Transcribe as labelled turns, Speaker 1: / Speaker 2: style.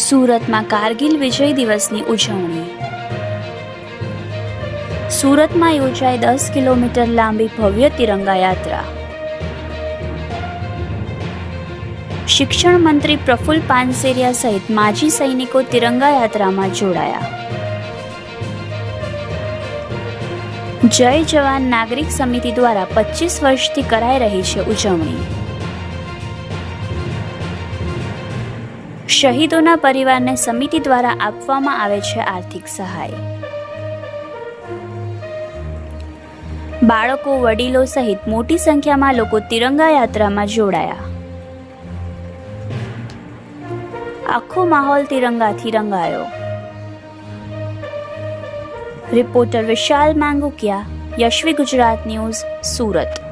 Speaker 1: સુરતમાં કારગિલ વિજય દિવસની ઉજવણી. સુરતમાં યોજાઈ દસ કિલોમીટર લાંબી ભવ્ય તિરંગા યાત્રા શિક્ષણ મંત્રી પ્રફુલ્લ પાનસેરિયા સહિત માજી સૈનિકો તિરંગા યાત્રામાં જોડાયા. જય જવાન નાગરિક સમિતિ દ્વારા પચીસ વર્ષથી કરાઈ રહી છે ઉજવણી. શહીદોના પરિવારને સમિતિ દ્વારા આપવામાં આવે છે આર્થિક સહાય. બાળકો, વડીલો સહિત મોટી સંખ્યામાં લોકો તિરંગા યાત્રામાં જોડાયા. આખો માહોલ તિરંગાથી રંગાયો. Reporter Vishal Mangukiya, Yashvi Gujarat news, Surat.